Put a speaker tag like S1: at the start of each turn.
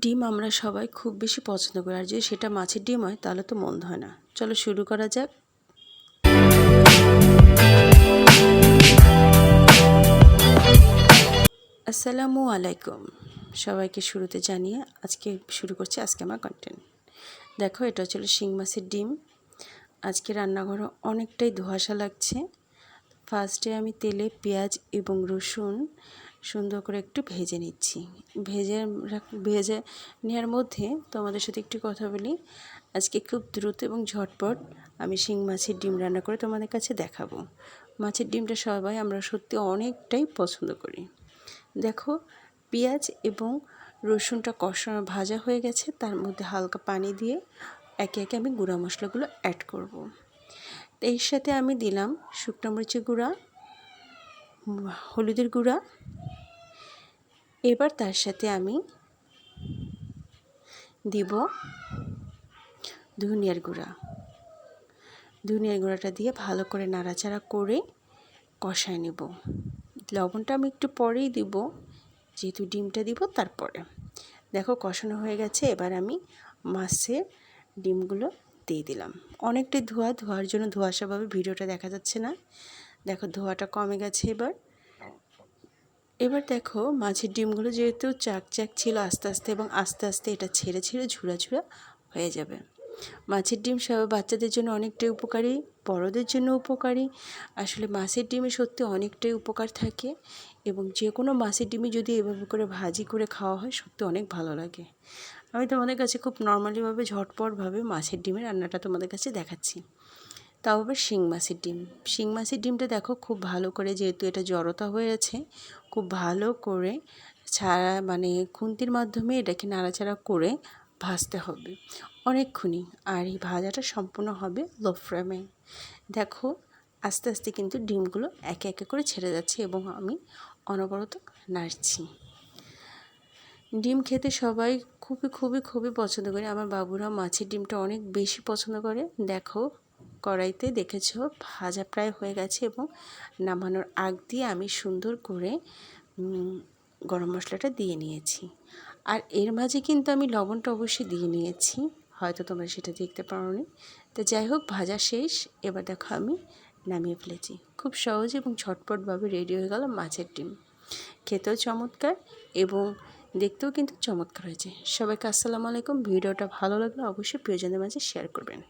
S1: ডিম আমরা সবাই খুব বেশি পছন্দ করি, আর যদি সেটা মাছের ডিম হয়, তাহলে তো মন্দ হয় না। চলো শুরু করা যাক। আসসালামু আলাইকুম। সবাইকে শুরুতে জানিয়ে আজকে শুরু করছি আজকে আমার কন্টেন্ট দেখো, এটা হচ্ছে শিং মাছের ডিম। আজকে রান্নাঘরে অনেকটাই ধোঁয়াশা লাগছে। ফার্স্টে আমি তেলে পেঁয়াজ এবং রসুন সুন্দর করে একটু ভেজে নিচ্ছি। ভেজে ভেজে নেওয়ার মধ্যে তোমাদের সাথে একটু কথা বলি। আজকে খুব দ্রুত এবং ঝটপট আমি শিং মাছের ডিম রান্না করে তোমাদের কাছে দেখাবো। মাছের ডিমটা সবাই আমরা সত্যি অনেকটাই পছন্দ করি। দেখো, পেঁয়াজ এবং রসুনটা কষানো ভাজা হয়ে গেছে। তার মধ্যে হালকা পানি দিয়ে একে একে আমি গুঁড়া মশলাগুলো অ্যাড করব। এর সাথে আমি দিলাম শুকনো মরিচের গুঁড়া, হলুদের গুঁড়া। এবার তার সাথে আমি দিব ধনিয়ার গুঁড়া। ধনিয়ার গুঁড়াটা দিয়ে ভালো করে নাড়াচাড়া করে কষায় নেব। লবণটা আমি একটু পরেই দিব, যেহেতু ডিমটা দিব তারপরে। দেখো কষানো হয়ে গেছে, এবার আমি মাছের ডিমগুলো দিয়ে দিলাম। অনেকটাই ধোয়া, ধোয়ার জন্য ধোয়াশাভাবে ভিডিওটা দেখা যাচ্ছে না। দেখো, ধোয়াটা কমে গেছে এবার। এবার দেখো, মাছের ডিমগুলো যেহেতু চাক চাক ছিল, আস্তে আস্তে এবং আস্তে আস্তে এটা ছেড়ে ছেড়ে ঝুড়া ঝুড়া হয়ে যাবে। মাছের ডিম সব বাচ্চাদের জন্য অনেকটাই উপকারী, বড়দের জন্য উপকারী। আসলে মাছের ডিমে সত্যি অনেকটাই উপকার থাকে এবং যে কোনো মাছের ডিমই যদি এভাবে করে ভাজি করে খাওয়া হয়, সত্যি অনেক ভালো লাগে। আমি তোমাদের কাছে খুব নর্মালিভাবে ঝটপটভাবে মাছের ডিমের রান্নাটা তোমাদের কাছে দেখাচ্ছি। তাও আবার শিং মাছের ডিম। শিং মাছের ডিমটা দেখো খুব ভালো করে যেহেতু এটা জড়তা হয়ে আছে, খুব ভালো করে ছাড়া মানে খুন্তির মাধ্যমে এটাকে নাড়াচাড়া করে ভাজতে হবে। অনেকক্ষণই। আর এই ভাজাটা সম্পূর্ণ হবে লো ফ্লেমে দেখো, আস্তে আস্তে কিন্তু ডিমগুলো একে একে করে ছেড়ে যাচ্ছে এবং আমি অনবরত নাড়ছি। ডিম খেতে সবাই খুবই খুবই খুবই পছন্দ করে। আমার বাবুরা মাছের ডিমটা অনেক বেশি পছন্দ করে। দেখো, কড়াইতে দেখেছ, ভাজা প্রায় হয়ে গেছে এবং নামানোর আগ দিয়ে আমি সুন্দর করে গরম মশলাটা দিয়ে নিয়েছি। আর এর মাঝে কিন্তু আমি লবণটা অবশ্যই দিয়ে নিয়েছি। হয়তো তোমরা সেটা দেখতে পারো নি তো যাই হোক, ভাজা শেষ। এবার দেখো আমি নামিয়ে ফেলেছি। খুব সহজ এবং ঝটপটভাবে রেডি হয়ে গেল মাছের ডিম। খেতেও চমৎকার এবং দেখতেও কিন্তু চমৎকার হয়েছে। সবাইকে আসসালামু আলাইকুম। ভিডিওটা ভালো লাগলে অবশ্যই প্রিয়জনদের মাঝে শেয়ার করবেন।